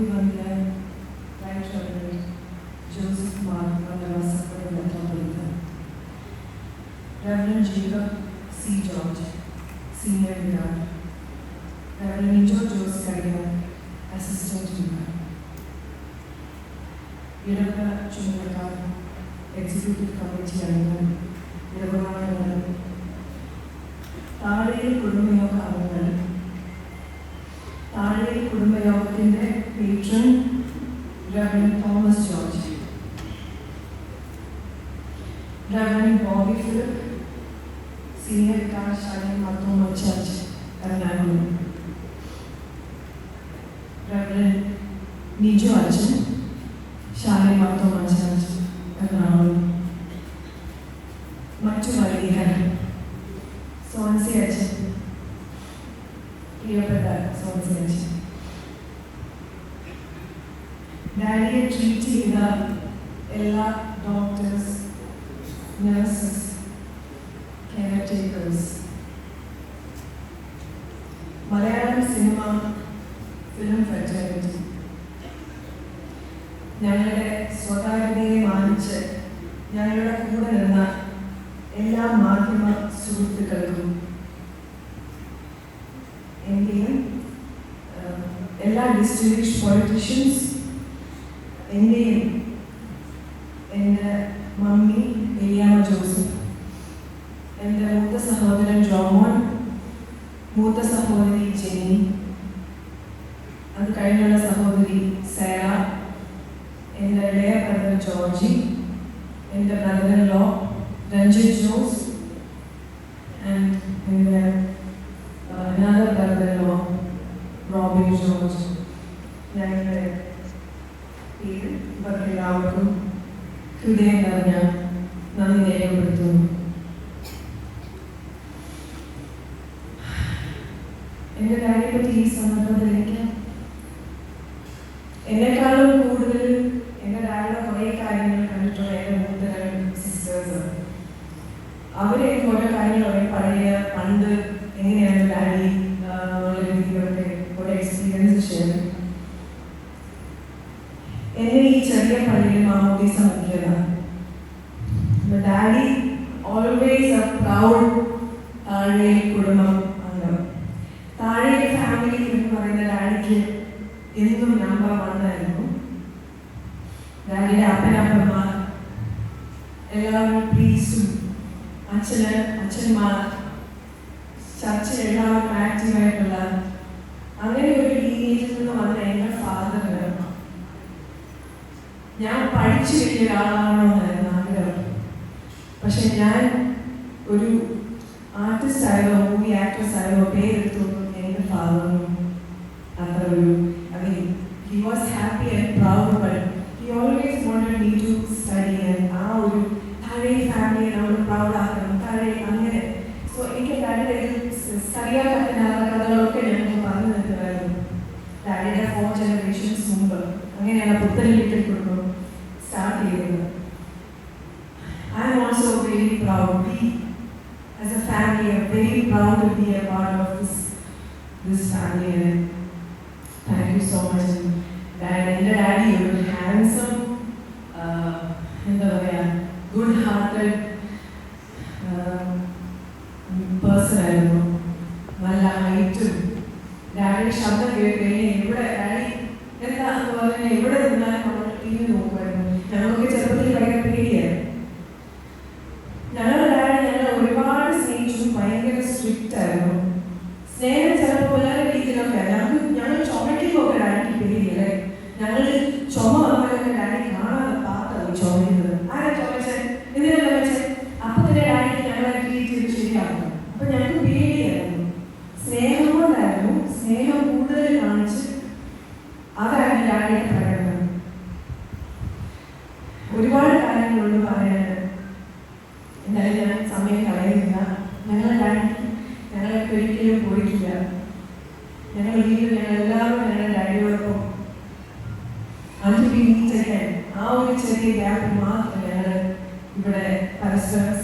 അഭിവന്ദ്യ right reverend Joseph Mar Vallavasappuzha metropolitan Reverend Jacob C. George, Senior Vicar, Reverend Nijo Jose Carrier, Assistant Vicar, ഇടവക ചുമതലക്കാർ executive committee അംഗങ്ങൾ ഇടവകാംഗങ്ങൾ താഴെ കുടുംബയോഗ അംഗങ്ങൾ താഴെ കുടുംബയോഗത്തിൻ്റെ patron Reverend Thomas George, Reverend Bobby Philip, senior vicar Shalan Marthoma church Malayalam cinema film fraternity ഞങ്ങളുടെ സ്വകാര്യതയെ മാനിച്ച് ഞങ്ങളുടെ കൂടെ നിന്ന എല്ലാ മാധ്യമ സുഹൃത്തുക്കൾക്കും എന്റെയും എല്ലാ ഡിസ്റ്റിങ്വിഷ് പൊളിറ്റീഷ്യൻസ് എന്റെയും എന്റെ brother law and we and uh, another brother-in-law, Robin George ഞങ്ങളുടെ പേര് ഇവർക്കെല്ലാവർക്കും ഹൃദയം നിറഞ്ഞ നന്ദി രേഖപ്പെടുത്തുന്നു. എന്റെ കാര്യപ്പറ്റി ഈ സന്ദർഭത്തിൽ എനിക്ക് എന്നെക്കാളും കൂടുതൽ എന്റെ ഡാഡിയുടെ കുറേ കാര്യങ്ങൾ കണ്ടിട്ടുള്ള എന്റെ മൂത്ത രണ്ട് സിസ്റ്റേഴ്സാണ് അവരെ ഓരോ കാര്യങ്ങൾ പറയും പഴയ പണ്ട് എങ്ങനെയാണ് ഡാഡി ആ, എന്നുള്ള രീതിയിലൊക്കെ ഓരോ എക്സ്പീരിയൻസ് ഷെയർ ചെയ്യും. എന്നെ ഈ ചെറിയ പള്ളിയിൽ മാമോദീസ മുക്കിയതാണ് ഡാഡി ഓൾവേസ് എ പ്രൗഡ് താഴെ കുടുംബം അംഗം. താഴെ ഫാമിലി എന്ന് പറയുന്ന ഡാഡിക്ക് എന്നും നമ്പർ വന്നായിരുന്നു ഡാഡിയുടെ അപ്പനപ്പന്മാർ എല്ലാവരും പ്രീസും അച്ഛന് അച്ഛന്മാർ ചർച്ചിൽ എല്ലാവരും ആക്റ്റീവായിട്ടുള്ള അങ്ങനെ ഒരു പഠിച്ചു വലിയ ഒരാളാണോ എന്നായിരുന്നു ആഗ്രഹം. പക്ഷെ ഞാൻ ഒരു ആർട്ടിസ്റ്റ് ആയതോ മൂവി ആക്ട്രസ് ആയാലോ പേരെടുത്തൊന്നും എന്റെ ഫാദറിനും അത്ര ഒരു I mean he was happy and proud but he always wanted me to study and ആ ഒരു താഴെ ഫാമിലിയെ നമ്മൾ പ്രൗഡ് ആക്കണം അങ്ങനെ. സോ എനിക്ക് ഡാഡിയുടെ കറിയാക്കുന്ന കഥകളൊക്കെ ഞങ്ങൾ പറഞ്ഞു തരുമായിരുന്നു. ഡാഡിയുടെ ഫോർ ജനറേഷൻസ് മുമ്പ്. അങ്ങനെയാണ് പുത്തലിലിട്ടിൽ start I am also very proud. We, as a family, are very proud to be a part of this this family. And thank you so much. Dad, and Daddy, you're handsome, uh, and the way good-hearted. കാര്യങ്ങളുണ്ട് പറയാൻ എന്നാലും ഞാൻ സമയം കളയുന്നില്ല. ഞങ്ങൾ daddy ഞങ്ങളെ ഒരിക്കലും പോയിട്ടില്ല ഞങ്ങൾ വീട്ടിൽ ഞങ്ങൾ എല്ലാവരും ഞങ്ങളുടെ ഡാഡിയോടൊപ്പം അഞ്ച് മീറ്റ് ആ ഒരു ചെറിയ ഗ്യാപ്പ് മാത്രം ഞങ്ങൾ ഇവിടെ പരസ്പരം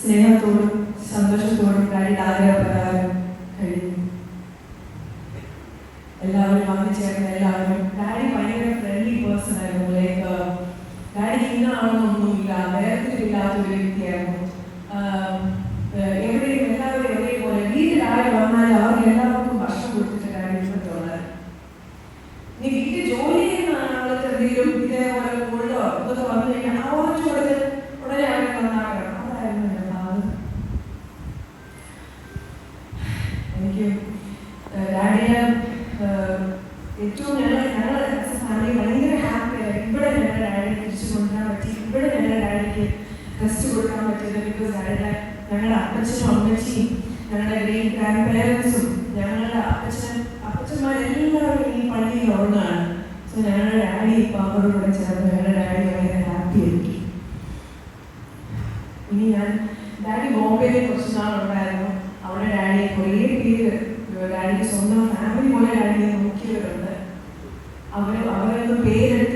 സ്നേഹത്തോടും സന്തോഷത്തോടും ഡാഡിയുടെ ആഗ്രഹപ്രകാരം കഴിയുന്നു എല്ലാവരും വന്നു ചേർന്ന് എല്ലാവരും പ്രാപ്തരായ അവർ എല്ലാവർക്കും ഭക്ഷണം കൊടുത്തിട്ട് കാര്യമുള്ള നീ വീട്ടിൽ ജോലി ചെയ്യുന്ന ആളുകൾക്ക് എന്തെങ്കിലും ഇതേപോലെ കോഴിയോ ഇതൊക്കെ വന്നു കഴിഞ്ഞാൽ ആ ഓരോ കൊടുത്ത് ഉടനെ അവരെ വന്നാകണം അതായിരുന്നു എന്റെ ഭാഗം എനിക്ക് ഡാഡിയെ ഏറ്റവും ഞങ്ങൾ ഞങ്ങൾ ഫാമിലി ഭയങ്കര ഹാപ്പിയായി ഇവിടെ ഞങ്ങളുടെ ഡാഡിയെ തിരിച്ചു കൊണ്ടുവരാൻ പറ്റി. ഇവിടെ ഞങ്ങളുടെ ഡാഡിക്ക് ടെസ്റ്റ് കൊടുക്കാൻ പറ്റിയത് ബിക്കോസ് ഡാഡിയുടെ ഞങ്ങളുടെ അപ്പച്ചും അമ്മച്ചിയും ഞങ്ങളുടെ ഗ്രേറ്റ് ഗ്രാൻഡ് പേരൻസും ഞങ്ങളുടെ അപ്പച്ചൻ അപ്പച്ചന്മാരെല്ലാവരും ഈ പള്ളിയിൽ ഉള്ളതാണ് സോ ഞങ്ങളുടെ ഡാഡി അവരോട് കൂടെ ചേർന്ന് ഞങ്ങളുടെ ഡാഡി ഭയങ്കര ഹാപ്പി ആയിരിക്കും. ഇനി ഞാൻ ഡാഡി ബോംബെയിൽ കുറച്ച് നാളുണ്ടായിരുന്നു. അവിടെ ഡാഡിയെ കുറേ പേര് ഡാഡിക്ക് സ്വന്തം ഫാമിലി പോലെ ഡാഡിയെ നോക്കിയവരുണ്ട്. അവർ അവരൊന്നും പേരെടുത്തത്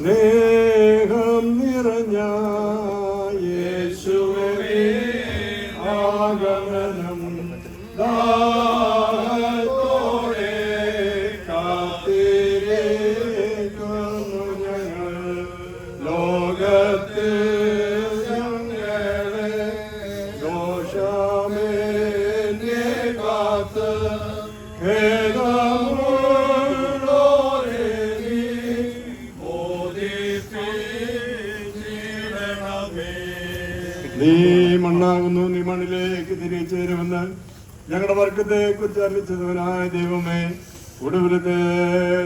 Ne? മണ്ണാകുന്നു നീ മണ്ണിലേക്ക് തിരിച്ചു വരുമെന്ന് ഞങ്ങളുടെ വർഗത്തെ കുറിച്ച് അറിയിച്ചതവനായ ദൈവമേ ഒടുവിലത്തെ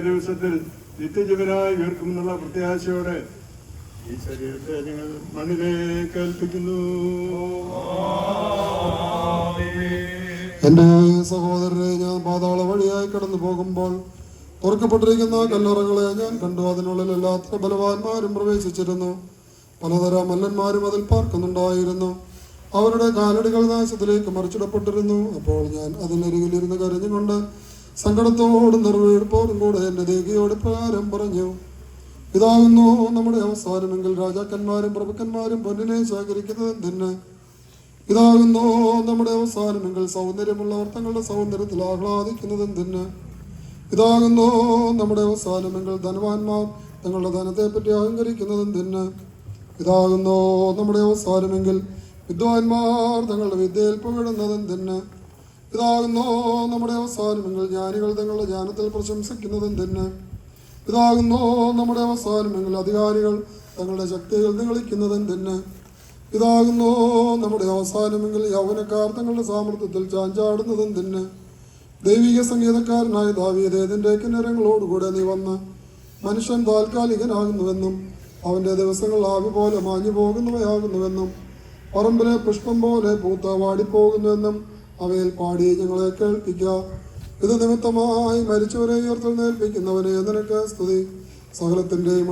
ദിവസത്തിൽ നിത്യജീവനായി ഉയർക്കുമെന്നുള്ള പ്രത്യാശയോടെ ഈ ശരീരത്തെ ഞങ്ങൾ മണ്ണിലേക്ക് ഏൽപ്പിക്കുന്നു. എന്റെ സഹോദരരെ ഞാൻ പാതാള വഴിയായി കടന്നു പോകുമ്പോൾ തുറക്കപ്പെട്ടിരിക്കുന്ന കല്ലറകളെ ഞാൻ കണ്ടു. അതിനുള്ളിൽ എല്ലാത്ര ബലവാന്മാരും പ്രവേശിച്ചിരുന്നു. പലതരം മല്ലന്മാരും അതിൽ പാർക്കുന്നുണ്ടായിരുന്നു. അവരുടെ കാലടികൾ നാശത്തിലേക്ക് മറിച്ചിടപ്പെട്ടിരുന്നു. അപ്പോൾ ഞാൻ അതിനരികിലിരുന്ന് കരഞ്ഞുകൊണ്ട് സങ്കടത്തോടും നിർവീഴ്പോടും കൂടെ എന്റെ ദേഹിയോട് പ്രകാരം പറഞ്ഞു ഇതാകുന്നു നമ്മുടെ അവസാനമെങ്കിൽ രാജാക്കന്മാരും പ്രഭുക്കന്മാരും പൊന്നിനെ ശേഖരിക്കുന്നത് എന്തിന്? ഇതാകുന്നു നമ്മുടെ അവസാനമെങ്കിൽ സൗന്ദര്യമുള്ളവർ തങ്ങളുടെ സൗന്ദര്യത്തിൽ ആഹ്ലാദിക്കുന്നത് എന്തിന്? ഇതാകുന്നു നമ്മുടെ അവസാനമെങ്കിൽ ധനവാന്മാർ തങ്ങളുടെ ധനത്തെ പറ്റി അഹങ്കരിക്കുന്നത് എന്തിന്? ഇതാകുന്നു നമ്മുടെ അവസാനമെങ്കിൽ വിദ്വാൻമാർ തങ്ങളുടെ വിദ്യയിൽ പുകഴുന്നത് തന്നെ. ഇതാകുന്നു നമ്മുടെ അവസാനമെങ്കിൽ ജ്ഞാനികൾ തങ്ങളുടെ ജ്ഞാനത്തിൽ പ്രശംസിക്കുന്നത് തന്നെ. ഇതാകുന്നു നമ്മുടെ അവസാനമെങ്കിൽ അധികാരികൾ തങ്ങളുടെ ശക്തികൾ നിഗളിക്കുന്നതും തന്നെ. ഇതാകുന്നു നമ്മുടെ അവസാനമെങ്കിൽ യൗവനക്കാർ തങ്ങളുടെ സാമർത്ഥ്യത്തിൽ ചാഞ്ചാടുന്നതും തന്നെ. ദൈവിക സംഗീതക്കാരനായ ദാവിയതേതിന്റെ കിന്നരങ്ങളോടുകൂടെ നീ വന്ന് മനുഷ്യൻ താൽക്കാലികനാകുന്നുവെന്നും അവന്റെ ദിവസങ്ങൾ ആവി പോലെ മാഞ്ഞു പോകുന്നവയാകുന്നുവെന്നും പറമ്പിലെ പുഷ്പം പോലെ പൂത്ത വാടിപ്പോകുന്നുവെന്നും അവയിൽ പാടി ഞങ്ങളെ കേൾപ്പിക്കുക ഇത് നിമിത്തമായി മരിച്ചവരെ ഉയർത്തെഴുന്നേൽപ്പിക്കുന്നവനെ നിനക്ക് സ്തുതി. സകലത്തിന്റെയും